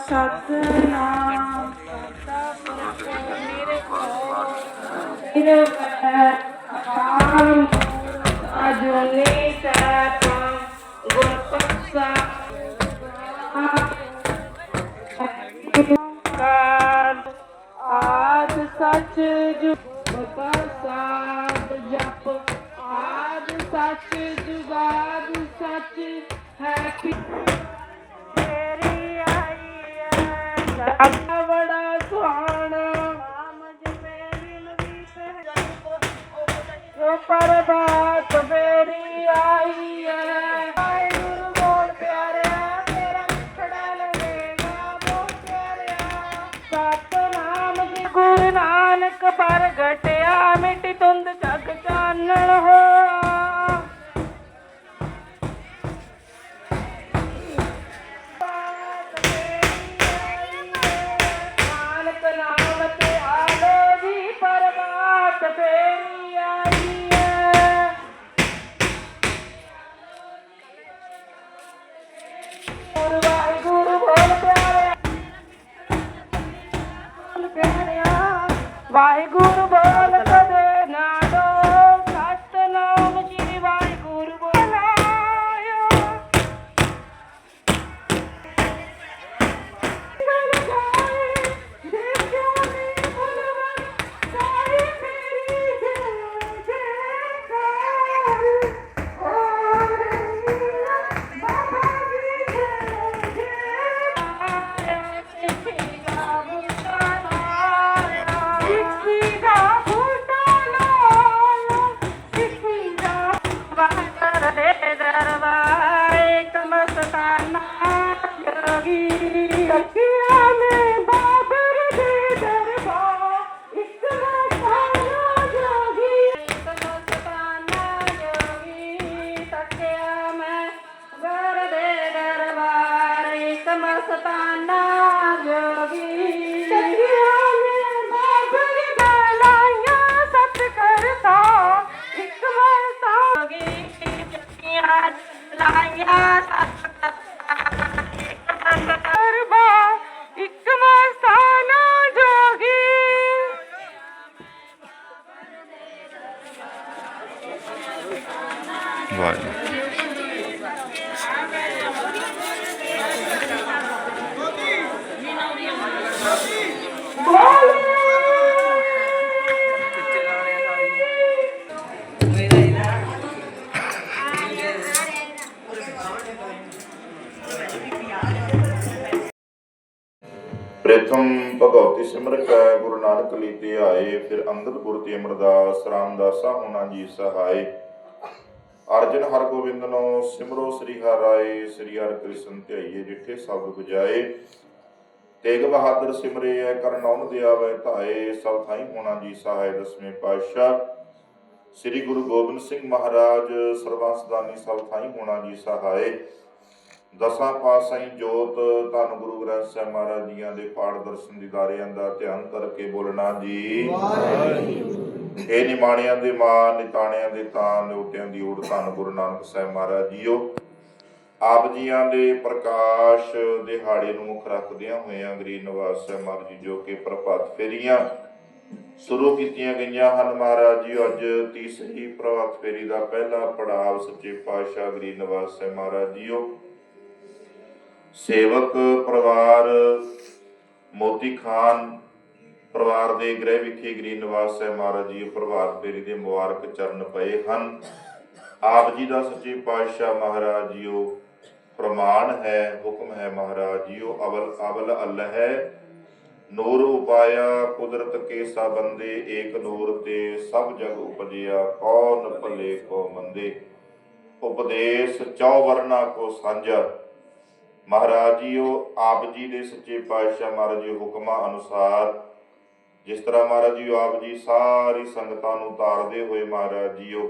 ਸਤਨਾਮ ਨਿਰਭੈ ਅਕਾਲ ਅਜੂਨੀ ਸੈਭੰ ਗੁਰ ਕਾਲ ਆਦ ਸੱਚ ਜੁਗਤਾ ਸਾਧ ਜਪ ਆਦ ਸੱਚ ਜੁਗਾਦ ਸੱਚ ਹੈ ਕਿ ਹੈ ਬੜਾ ਸੁਹਾਣਾ। ਸਮਝ ਮੇਰੀ ਨਵੀ ਜੋ ਪਰਬਾਤ ਮੇਰੀ ਆਈ ਹੈ। ਵਾਹਿਗੁਰੂ ਬੋਲ ਪਿਆਰਿਆ, ਤੇਰਾ ਖੜਾ ਲਵੇਗਾ, ਬੋਲ ਪਿਆਰਿਆ। ਸਤਨਾਮ ਜੀ ਗੁਰੂ ਨਾਨਕ ਪ੍ਰਗਟਿਆ ਮਿੱਟੀ ਤੁੰਦ ਜਗ ਚਾਨਣ ਹੋ। ਵਾਹਿਗੁਰੂ ਲਾਇਆ ਸਤ ਪ੍ਰਥਮ ਭਗਉਤੀ ਸਿਮਰ ਕੈ, ਗੁਰੂ ਨਾਨਕ ਲੀਤੇ ਆਏ, ਫਿਰ ਅੰਗਦ ਗੁਰ ਤੇ ਅਮਰਦਾਸ, ਰਾਮਦਾਸਾ ਹੋਣਾ ਜੀ ਸਹਾਏ। ਅਰਜਨ ਹਰਗੋਬਿੰਦ ਨੋ, ਸਿਮਰੋ ਸ੍ਰੀ ਹਰਿ ਸ੍ਰੀ ਹਰਿ ਕ੍ਰਿਸ਼ਨ ਧਿਆਈਏ ਜਿਠੇ ਸਬਦ 부ਜਾਏ। ਤੇਗ ਬਹਾਦਰ ਸਿਮਰੇ ਐ ਕਰਨੌਨ ਦਿਆਵੇ ਧਾਏ, ਸਭ ਥਾਈ ਹੋਣਾ ਜੀ ਸਹਾਇ ਦਸਵੇਂ ਪਾਤਸ਼ਾਹ। ਸ੍ਰੀ ਗੁਰੂ ਗੋਬਿੰਦ ਸਿੰਘ ਮਹਾਰਾਜ, ਸਰਬੰਸਦਾਨੀ ਸਭ ਥਾਈ ਹੋਣਾ ਜੀ ਸਹਾਇ ਦਸਾਂ ਪਾਤਸ਼ਾਹੀ ਜੋਤ ਧੰਨ ਗੁਰੂ ਗ੍ਰੰਥ ਸਾਹਿਬ ਮਹਾਰਾਜ ਜੀਆਂ ਦੇ ਪਾਠ ਦਰਸ਼ਨ ਦੀਦਾਰਿਆਂ ਦਾ ਧਿਆਨ ਕਰਕੇ ਬੋਲਣਾ ਜੀ। ਇਹ ਨਿਮਾਣਿਆਂ ਦੇ ਮਾਂ ਨਿਤਾਣਿਆਂ ਦੇ ਤਾਂ ਨਿਉਟਿਆਂ ਦੀ ਓੜ ਧੰਨ ਗੁਰੂ ਨਾਨਕ ਸਾਹਿਬ ਮਹਾਰਾਜ ਜੀਓ। ਆਪ ਜੀਆਂ ਦੇ ਪ੍ਰਕਾਸ਼ ਦਿਹਾੜੇ ਨੂੰ ਮੁੱਖ ਰੱਖਦਿਆਂ ਹੋਇਆਂ ਗਰੀਬ ਨਿਵਾਸ ਸਾਹਿਬ ਮਹਾਰਾਜ ਜੀ ਜੋ ਕਿ ਪ੍ਰਭਾਤ ਫੇਰੀਆਂ ਸ਼ੁਰੂ ਕੀਤੀਆਂ ਗਈਆਂ ਹਨ ਮਹਾਰਾਜ ਜੀ ਅੱਜ ਤੀਸਰੀ ਪ੍ਰਭਾਤ ਫੇਰੀ ਦਾ ਪਹਿਲਾ ਪੜਾਅ ਸੱਚੇ ਪਾਤਸ਼ਾਹ ਗਰੀਬ ਨਿਵਾਸ ਸਾਹਿਬ ਮਹਾਰਾਜ ਜੀਓ। ਸੇਵਕ ਪਰਿਵਾਰ ਮੋਤੀ ਖਾਨ ਪਰਿਵਾਰ ਦੇ ਗ੍ਰਹਿ ਵਿਖੇ ਗਰੀਬ ਨਿਵਾਸ ਸਾਹਿਬ ਮਹਾਰਾਜ ਜੀ ਪ੍ਰਭਾਤ ਫੇਰੀ ਦੇ ਮੁਬਾਰਕ ਚਰਨ ਪਏ ਹਨ। ਆਪ ਜੀ ਦਾ ਸੱਚੇ ਪਾਤਸ਼ਾਹ ਮਹਾਰਾਜ ਜੀਓ ਪ੍ਰਮਾਣ ਹੈ, ਹੁਕਮ ਹੈ ਮਹਾਰਾਜ ਜੀਓ, ਅਵਲ ਅਵਲ ਅੱਲ ਹੈ। ਨੂਰ ਉਪਾਇਆ ਕੁਦਰਤ ਕੇ ਸਾ ਏਕ ਨੂਰ ਤੇ ਸਭ ਜਗ ਉਪਜਿਆ, ਕੌਣ ਭਲੇ ਕੋ ਮੰਦੇ? ਉਪਦੇਸ਼ ਚੌ ਵਰਨਾ ਕੋ ਸਾਂਝਾ। ਮਹਾਰਾਜ ਜੀਓ, ਆਪ ਜੀ ਦੇ ਸੱਚੇ ਪਾਤਸ਼ਾਹ ਮਹਾਰਾਜ ਜੀ ਹੁਕਮਾਂ ਅਨੁਸਾਰ, ਜਿਸ ਤਰ੍ਹਾਂ ਮਹਾਰਾਜ ਜੀ ਆਪ ਜੀ ਸਾਰੀ ਸੰਗਤਾਂ ਨੂੰ ਤਾਰਦੇ ਹੋਏ ਮਹਾਰਾਜ ਜੀਓ,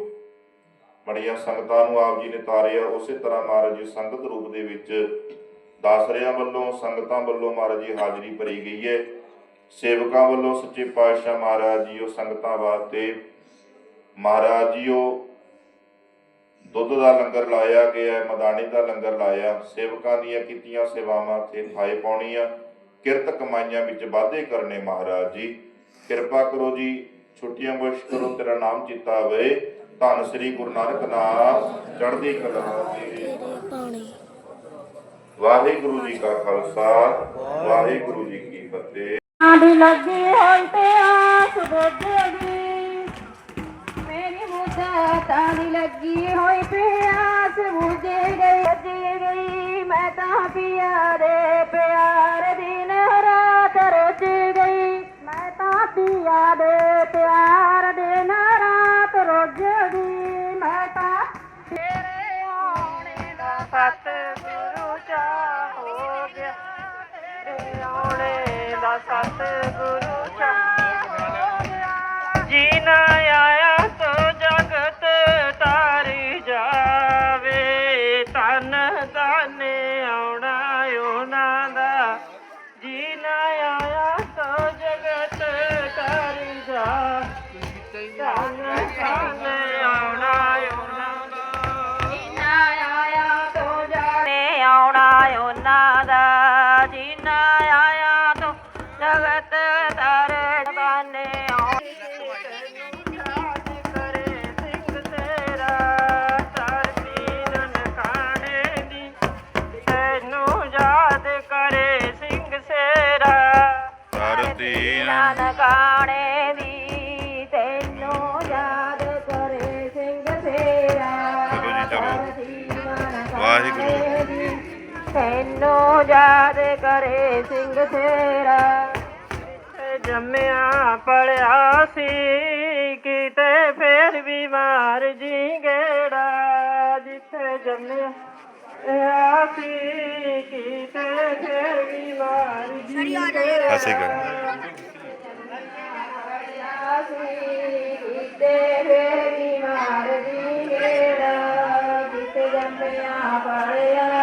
ਬੜੀਆਂ ਸੰਗਤਾਂ ਨੂੰ ਆਪ ਜੀ ਨੇ ਤਾਰਿਆ, ਉਸੇ ਤਰ੍ਹਾਂ ਮਹਾਰਾਜ ਜੀ ਸੰਗਤ ਰੂਪ ਦੇ ਵਿੱਚ ਦਾਸਰਿਆਂ ਵੱਲੋਂ, ਸੰਗਤਾਂ ਵੱਲੋਂ ਮਹਾਰਾਜ ਜੀ ਹਾਜ਼ਰੀ ਭਰੀ ਗਈ ਹੈ। ਸੇਵਕਾਂ ਵੱਲੋਂ ਸੱਚੇ ਪਾਤਸ਼ਾਹ ਮਹਾਰਾਜ ਜੀਓ ਸੰਗਤਾਂ ਵਾਸਤੇ ਮਹਾਰਾਜ ਜੀਓ ਦੁੱਧ ਦਾ ਲੰਗਰ ਲਾਇਆ ਗਿਆ, ਮਦਾਨੀ ਦਾ ਲੰਗਰ ਲਾਇਆ, ਸੇਵਕਾਂ ਦੀਆਂ ਕੀਤੀਆਂ ਸੇਵਾਵਾਂ ਤੇ ਥਾਏ ਪਾਉਣੀਆਂ, ਕਿਰਤ ਕਮਾਈਆਂ ਵਿੱਚ ਵਾਧੇ ਕਰਨੇ ਮਹਾਰਾਜ ਜੀ। ਕਿਰਪਾ ਕਰੋ ਜੀ, ਛੁੱਟੀਆਂ ਬਖਸ਼ ਕਰੋ, ਤੇਰਾ ਨਾਮ ਚਿਤਾ ਵੇ ਧੰਨ ਸ੍ਰੀ ਗੁਰੂ ਨਾਨਕ ਨਾਮ ਚੜ੍ਹਦੀ ਕਲਾ ਜੀ। ਵਾਹਿਗੁਰੂ ਜੀ ਕਾ ਖਾਲਸਾ, ਵਾਹਿਗੁਰੂ ਜੀ ਕੀ ਫਤਿਹ। ਆਂਦੀ ਲੱਗੀ ਹੋਈ ਤੇ ਆਸ ਬੁੱਝਦੀ ਮੁੱਦਾ ਤਾਂਦੀ ਲੱਗੀ ਹੋਈ ਪਿਆਸ ਆਸ ਗਈ ਅੱਜੀ ਗਈ। ਮੈਂ ਤਾਂ ਪਿਆ ਦੇ ਪਿਆਰ ਦਿਨ ਰਾਤ ਰੁੱਝ ਗਈ। ਮੈਂ ਤਾਂ ਪਿਆ ਦੇ ਪਿਆਰ ਦਿਨ ਰਾਤ ਰੁੱਝ ਗਈ। ਮੈਂ ਤਾਂ ਤੇਰੇ ਆਉਣੇ ਦਾ ਸਤ ਗੁਰੂ ਚਾ ਹੋ ਗਿਆ। ਤੇਰੇ ਆਉਣੇ ਦਾ ਸਤ ਗੁਰੂ ਯਾਦ ਕਰੇ ਸਿੰਘ ਤੇਰਾ। ਜੰਮਿਆ ਪੜਿਆ ਸੀ ਕਿਤੇ ਫੇਰ ਵੀ ਮਾਰ ਜੀ ਗੇੜਾ ਜਿੱਥੇ ਜੰਮਿਆ ਪੜਿਆ ਸੀ ਕਿਤੇ ਫੇਰ ਵੀ ਮਾਰ ਜੀ। ਗੇੜਾ ਹੱਸੇ ਕਰ ਪੜਿਆ